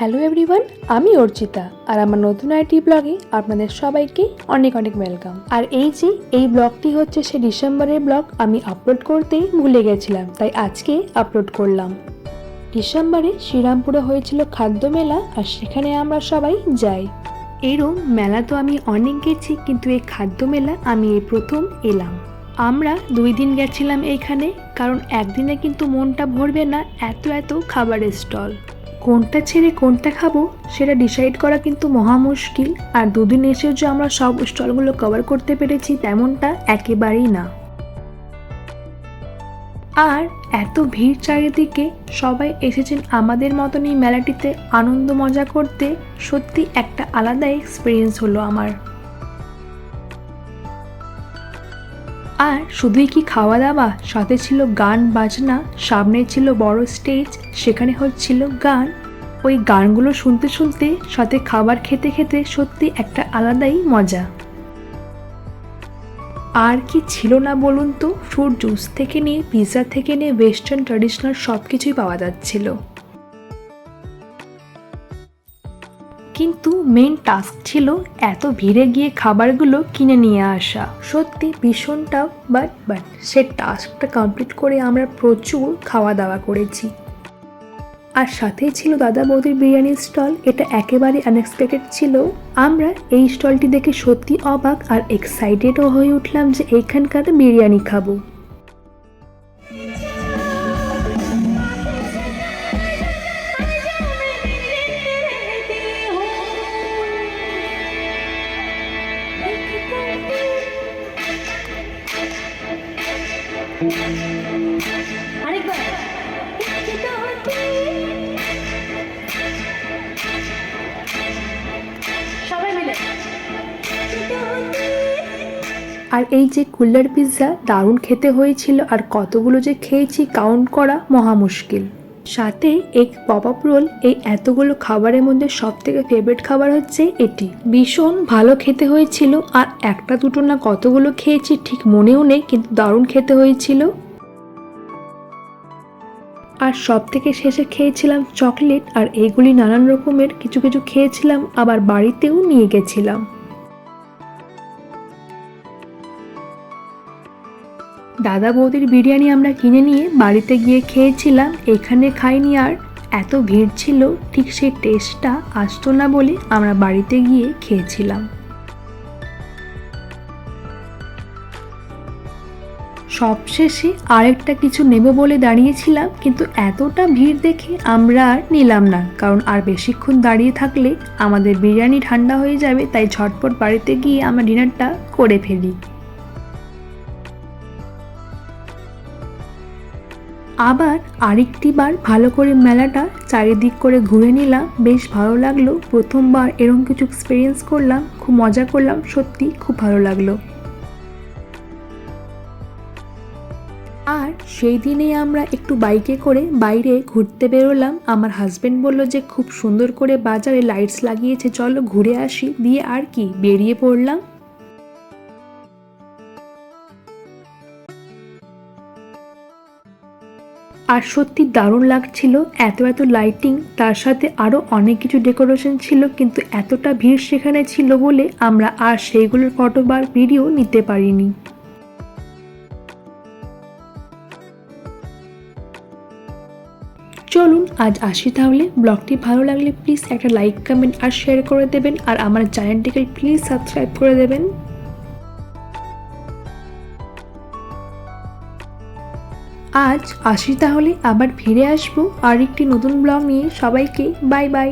Hello everyone, আমি অর্চিতা আর আমার নতুন আইটি ব্লগে আপনাদের সবাইকে অনেক অনেক ওয়েলকাম। আর এই যে, এই ব্লগটি হচ্ছে সে ডিসেম্বরের ব্লগ, আমি আপলোড করতেই ভুলে গেছিলাম, তাই আজকে আপলোড করলাম। ডিসেম্বরে শ্রীরামপুরে হয়েছিল খাদ্য মেলা, আর সেখানে আমরা সবাই যাই। এরম মেলা তো আমি অনেক গেছি, কিন্তু এই খাদ্য মেলা আমি এই প্রথম এলাম। আমরা দুই দিন গেছিলাম এইখানে কারণ একদিনে কিন্তু মনটা ভরবে না এত এত খাবারের স্টল। কোনটা ছেড়ে কোনটা খাব সেটা ডিসাইড করা কিন্তু মহা মুশকিল। আর দুদিন এসেও যে আমরা সব স্টলগুলো কভার করতে পেরেছি তেমনটা একেবারেই না। আর এত ভিড় চারিদিকে সবাই এসেছেন আমাদের মতন এই মেলাটিতে আনন্দ মজা করতে, সত্যি একটা আলাদা এক্সপিরিয়েন্স হলো আমার। আর শুধুই কি খাওয়া দাওয়া সাথে ছিল গান, বাজনা, সামনে ছিল বড় স্টেজ সেখানে হচ্ছিল গান। ওই গানগুলো শুনতে শুনতে, সাথে খাবার খেতে খেতে সত্যি একটা আলাদাই মজা। আর কি ছিল না বলুন তো? ফ্রুট জুস থেকে নিয়ে পিৎজা থেকে নিয়ে ওয়েস্টার্ন ট্র্যাডিশনাল সব কিছুই পাওয়া যাচ্ছিল। কিন্তু মেন টাস্ক ছিল এত ভিড়ে গিয়ে খাবারগুলো কিনে নিয়ে আসা। সত্যি ভীষণ টাফ বাট বাট সে টাস্কটা কমপ্লিট করে আমরা প্রচুর খাওয়া দাওয়া করেছি। আর সাথেই ছিল দাদা বৌদির বিরিয়ানির স্টল এটা একেবারে আনএক্সপেক্টেড ছিল। আমরা এই স্টলটি দেখে সত্যি অবাক আর এক্সাইটেডও হয়ে উঠলাম যে এইখানকার বিরিয়ানি খাব। আর এই যে কুল্লার পিৎজা, দারুণ খেতে হয়েছিল আর কতগুলো যে খেয়েছি কাউন্ট করা মহা মুশকিল। সাথে এক পপ আপ রোল এই এতগুলো খাবারের মধ্যে সব থেকে ফেভারিট খাবার হচ্ছে এটি। ভীষণ ভালো খেতে হয়েছিল আর একটা দুটো না কতগুলো খেয়েছি ঠিক মনেও নেই কিন্তু দারুণ খেতে হয়েছিল। আর সব থেকে শেষে খেয়েছিলাম চকলেট আর এইগুলি নানান রকমের, কিছু কিছু খেয়েছিলাম, আবার বাড়িতেও নিয়ে গেছিলাম। দাদা বৌদির বিরিয়ানি আমরা কিনে নিয়ে বাড়িতে গিয়ে খেয়েছিলাম, এখানে খাইনি আর। এত ভিড় ছিল, ঠিক সেই টেস্টটা আসতো না বলে আমরা বাড়িতে গিয়ে খেয়েছিলাম। সবশেষে আরেকটা কিছু নেব বলে দাঁড়িয়েছিলাম, কিন্তু এতটা ভিড় দেখে আমরা আর নিলাম না, কারণ আর বেশিক্ষণ দাঁড়িয়ে থাকলে আমাদের বিরিয়ানি ঠান্ডা হয়ে যাবে, তাই ঝটপট বাড়িতে গিয়ে আমরা ডিনারটা করে ফেলি। আবার আরেকটি বার ভালো করে মেলাটা চারিদিক করে ঘুরে নিলাম। বেশ ভালো লাগল। প্রথমবার এরকম কিছু এক্সপিরিয়েন্স করলাম। খুব মজা করলাম। সত্যি খুব ভালো লাগল। আর সেই দিনেই আমরা একটু বাইকে করে বাইরে ঘুরতে বেরোলাম। আমার হাজব্যান্ড বলল যে, খুব সুন্দর করে বাজারে লাইটস লাগিয়েছে। চলো ঘুরে আসি। দিয়ে আর কি? বেরিয়ে পড়লাম। আর সত্যি দারুণ লাগছিল এত এত লাইটিং তার সাথে আরও অনেক কিছু ডেকোরেশন ছিল, কিন্তু এতটা ভিড় সেখানে ছিল বলে আমরা আর সেইগুলোর ফটো বা ভিডিও নিতে পারিনি। চলুন, আজ আসি তাহলে। ব্লগটি ভালো লাগলে প্লিজ একটা লাইক কমেন্ট আর শেয়ার করে দেবেন, আর আমার চ্যানেলটিকে প্লিজ সাবস্ক্রাইব করে দেবেন। আজ আসি তাহলে আবার ফিরে আসব। আর একটি নতুন ব্লগ নিয়ে সবাইকে বাই বাই